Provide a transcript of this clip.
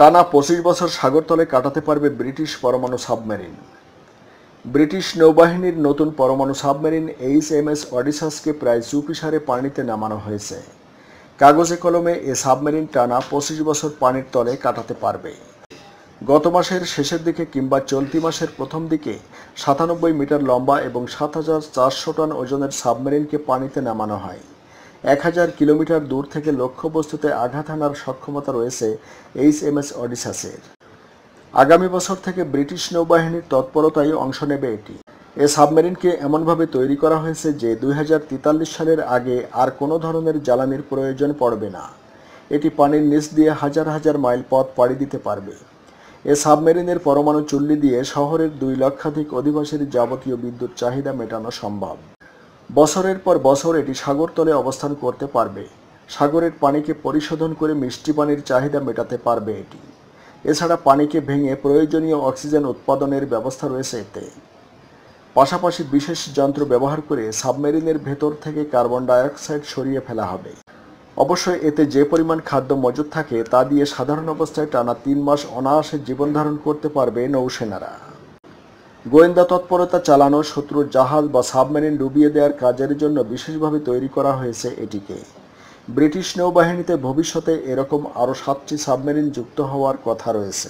টানা পঁচিশ বছর সাগরতলে কাটাতে পারবে ব্রিটিশ পরমাণু সাবমেরিন। ব্রিটিশ নৌবাহিনীর নতুন পরমাণু সাবমেরিন এইচ এম এস অডিসাসকে প্রায় চুপিসারে পানিতে নামানো হয়েছে। কাগজে কলমে এ সাবমেরিন টানা পঁচিশ বছর পানির তলে কাটাতে পারবে। গত মাসের শেষের দিকে কিংবা চলতি মাসের প্রথম দিকে সাতানব্বই মিটার লম্বা এবং সাত হাজার চারশো টন ওজনের সাবমেরিনকে পানিতে নামানো হয়। এক হাজার কিলোমিটার দূর থেকে লক্ষ্যবস্তুতে আঘাত হানার সক্ষমতা রয়েছে এইচ এম এস অডিসাসের আগামী বছর থেকে ব্রিটিশ নৌবাহিনীর তৎপরতায় অংশ নেবে এটি। এ সাবমেরিনকে এমনভাবে তৈরি করা হয়েছে যে দু হাজার তেতাল্লিশ সালের আগে আর কোনো ধরনের জ্বালানির প্রয়োজন পড়বে না। এটি পানির নিচ দিয়ে হাজার হাজার মাইল পথ পাড়ি দিতে পারবে। এ সাবমেরিনের পরমাণু চুল্লি দিয়ে শহরের দুই লক্ষাধিক অধিবাসীর যাবতীয় বিদ্যুৎ চাহিদা মেটানো সম্ভব। বছরের পর বছর এটি সাগরতলে অবস্থান করতে পারবে। সাগরের পানিকে পরিশোধন করে মিষ্টি পানির চাহিদা মেটাতে পারবে এটি। এছাড়া পানিকে ভেঙে প্রয়োজনীয় অক্সিজেন উৎপাদনের ব্যবস্থা রয়েছে এতে। পাশাপাশি বিশেষ যন্ত্র ব্যবহার করে সাবমেরিনের ভেতর থেকে কার্বন ডাইঅক্সাইড সরিয়ে ফেলা হবে। অবশ্যই এতে যে পরিমাণ খাদ্য মজুদ থাকে তা দিয়ে সাধারণ অবস্থায় টানা তিন মাস অনায়াসে জীবন ধারণ করতে পারবে নৌসেনারা। গোয়েন্দা তৎপরতা চালানো শত্রুর জাহাজ বা সাবমেরিন ডুবিয়ে দেওয়ার কাজের জন্য বিশেষভাবে তৈরি করা হয়েছে এটিকে। ব্রিটিশ নৌবাহিনীতে ভবিষ্যতে এরকম আরও সাতটি সাবমেরিন যুক্ত হওয়ার কথা রয়েছে।